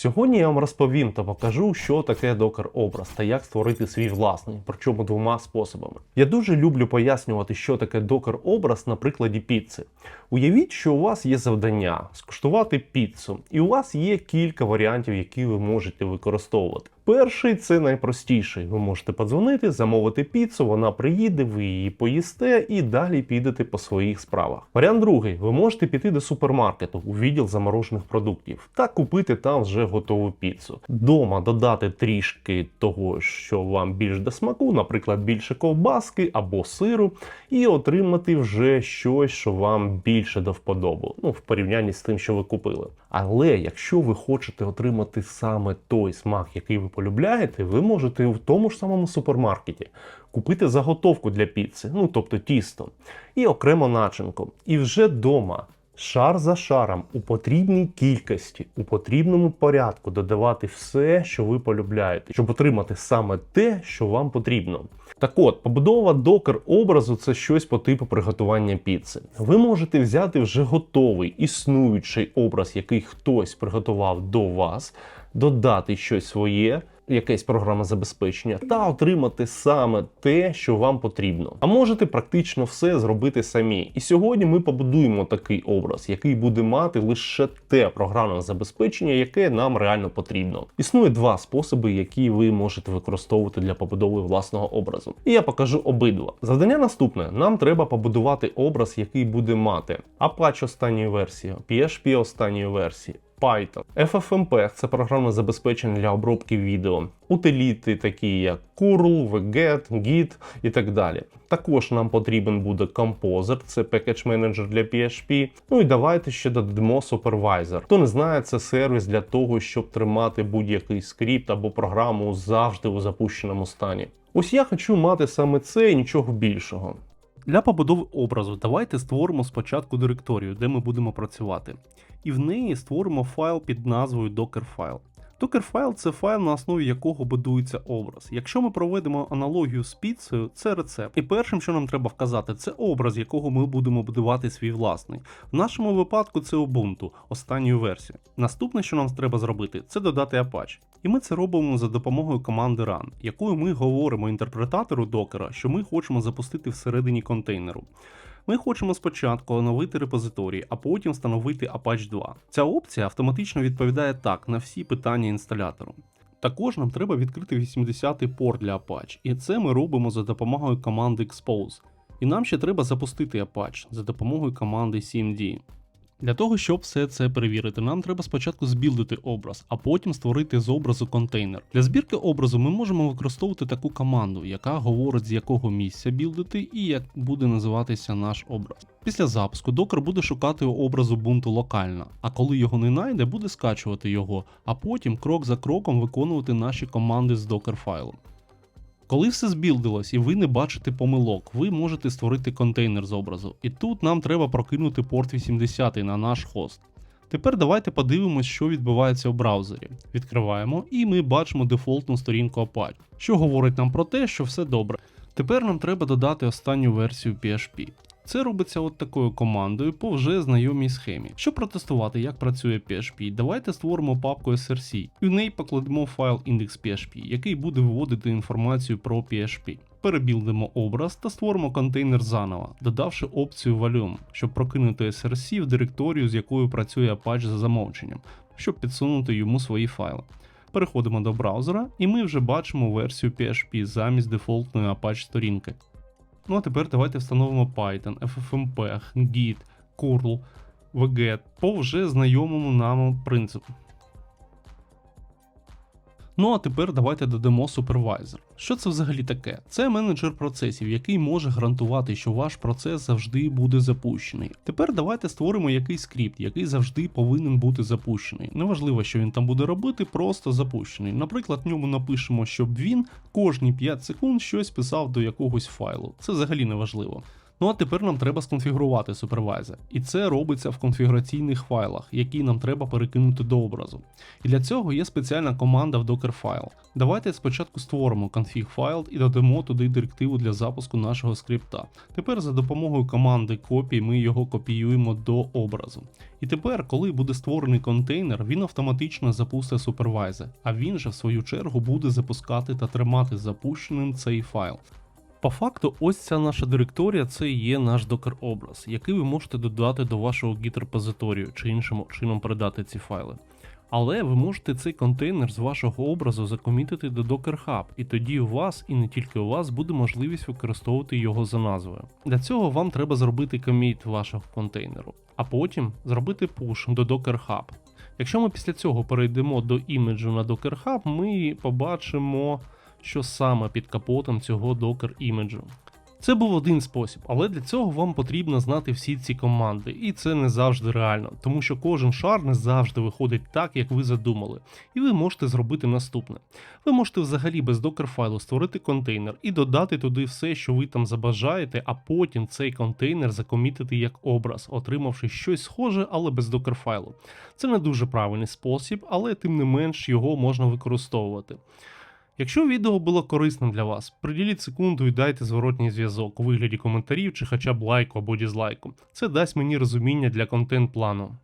Сьогодні я вам розповім та покажу, що таке докер образ та як створити свій власний, причому двома способами. Я дуже люблю пояснювати, що таке докер образ на прикладі піци. Уявіть, що у вас є завдання скуштувати піцу, і у вас є кілька варіантів, які ви можете використовувати. Перший це найпростіший. Ви можете подзвонити, замовити піцу, вона приїде, ви її поїсте і далі підете по своїх справах. Варіант другий: ви можете піти до супермаркету у відділ заморожених продуктів та купити там вже готову піцу. Дома додати трішки того, що вам більш до смаку, наприклад, більше ковбаски або сиру, і отримати вже щось, що вам більше до вподоби, ну в порівнянні з тим, що ви купили. Але якщо ви хочете отримати саме той смак, який ви полюбляєте, ви можете в тому ж самому супермаркеті купити заготовку для піци, ну тобто тісто, і окремо начинку. І вже дома. Шар за шаром у потрібній кількості, у потрібному порядку додавати все, що ви полюбляєте, щоб отримати саме те, що вам потрібно. Так от, побудова докер образу це щось по типу приготування піци. Ви можете взяти вже готовий існуючий образ, який хтось приготував до вас, додати щось своє. Якесь програма забезпечення та отримати саме те, що вам потрібно. А можете практично все зробити самі. І сьогодні ми побудуємо такий образ, який буде мати лише те програмне забезпечення, яке нам реально потрібно. Існує два способи, які ви можете використовувати для побудови власного образу. І я покажу обидва. Завдання наступне: нам треба побудувати образ, який буде мати Apache останньої версії, PHP останньої версії. Python. FFmpeg – це програмне забезпечення для обробки відео, утиліти, такі як curl, wget, git і так далі. Також нам потрібен буде Composer, це package менеджер для PHP. Ну і давайте ще додамо Supervisor. Хто не знає, це сервіс для того, щоб тримати будь-який скрипт або програму завжди у запущеному стані. Ось я хочу мати саме це і нічого більшого. Для побудови образу давайте створимо спочатку директорію, де ми будемо працювати, і в неї створимо файл під назвою Dockerfile. Dockerfile – це файл, на основі якого будується образ. Якщо ми проведемо аналогію з піцею, це рецепт. І першим, що нам треба вказати, це образ, якого ми будемо будувати свій власний. В нашому випадку це Ubuntu, останньої версії. Наступне, що нам треба зробити, це додати Apache. І ми це робимо за допомогою команди run, якою ми говоримо інтерпретатору докера, що ми хочемо запустити всередині контейнеру. Ми хочемо спочатку оновити репозиторій, а потім встановити Apache 2. Ця опція автоматично відповідає так на всі питання інсталятору. Також нам треба відкрити 80-й порт для Apache, і це ми робимо за допомогою команди expose. І нам ще треба запустити Apache за допомогою команди cmd. Для того, щоб все це перевірити, нам треба спочатку збілдити образ, а потім створити з образу контейнер. Для збірки образу ми можемо використовувати таку команду, яка говорить з якого місця білдити і як буде називатися наш образ. Після запуску докер буде шукати образ Ubuntu локально, а коли його не знайде, буде скачувати його, а потім крок за кроком виконувати наші команди з докер файлом. Коли все збілдилось і ви не бачите помилок, ви можете створити контейнер з образу. І тут нам треба прокинути порт 80 на наш хост. Тепер давайте подивимось, що відбувається в браузері. Відкриваємо і ми бачимо дефолтну сторінку Apache, що говорить нам про те, що все добре. Тепер нам треба додати останню версію PHP. Це робиться от такою командою по вже знайомій схемі. Щоб протестувати, як працює PHP, давайте створимо папку src і в неї покладемо файл index.php, який буде виводити інформацію про PHP. Перебілдимо образ та створимо контейнер заново, додавши опцію Volume, щоб прокинути src в директорію, з якою працює Apache за замовченням, щоб підсунути йому свої файли. Переходимо до браузера, і ми вже бачимо версію PHP замість дефолтної Apache сторінки. Ну а тепер давайте встановимо Python, FFmpeg, Git, curl, vget по вже знайомому нам принципу. Ну а тепер давайте додамо супервайзер. Що це взагалі таке? Це менеджер процесів, який може гарантувати, що ваш процес завжди буде запущений. Тепер давайте створимо якийсь скрипт, який завжди повинен бути запущений. Неважливо, що він там буде робити, просто запущений. Наприклад, в ньому напишемо, щоб він кожні 5 секунд щось писав до якогось файлу. Це взагалі не важливо. Ну а тепер нам треба сконфігурувати супервайзер. І це робиться в конфігураційних файлах, які нам треба перекинути до образу. І для цього є спеціальна команда в Dockerfile. Давайте спочатку створимо config файл і додамо туди директиву для запуску нашого скрипта. Тепер за допомогою команди copy ми його копіюємо до образу. І тепер, коли буде створений контейнер, він автоматично запустить супервайзер, а він же в свою чергу буде запускати та тримати запущеним цей файл. По факту, ось ця наша директорія це і є наш докер образ, який ви можете додати до вашого git репозиторію чи іншим чином передати ці файли. Але ви можете цей контейнер з вашого образу закомітити до Docker Hub, і тоді у вас, і не тільки у вас, буде можливість використовувати його за назвою. Для цього вам треба зробити коміт вашого контейнеру, а потім зробити пуш до Docker Hub. Якщо ми після цього перейдемо до іміджу на Docker Hub, ми побачимо, що саме під капотом цього Docker іміджу. Це був один спосіб, але для цього вам потрібно знати всі ці команди, і це не завжди реально, тому що кожен шар не завжди виходить так, як ви задумали. І ви можете зробити наступне: ви можете взагалі без докер файлу створити контейнер і додати туди все, що ви там забажаєте, а потім цей контейнер закомітити як образ, отримавши щось схоже, але без докер файлу. Це не дуже правильний спосіб, але тим не менш його можна використовувати. Якщо відео було корисним для вас, приділіть секунду і дайте зворотній зв'язок у вигляді коментарів чи хоча б лайку або дізлайку. Це дасть мені розуміння для контент-плану.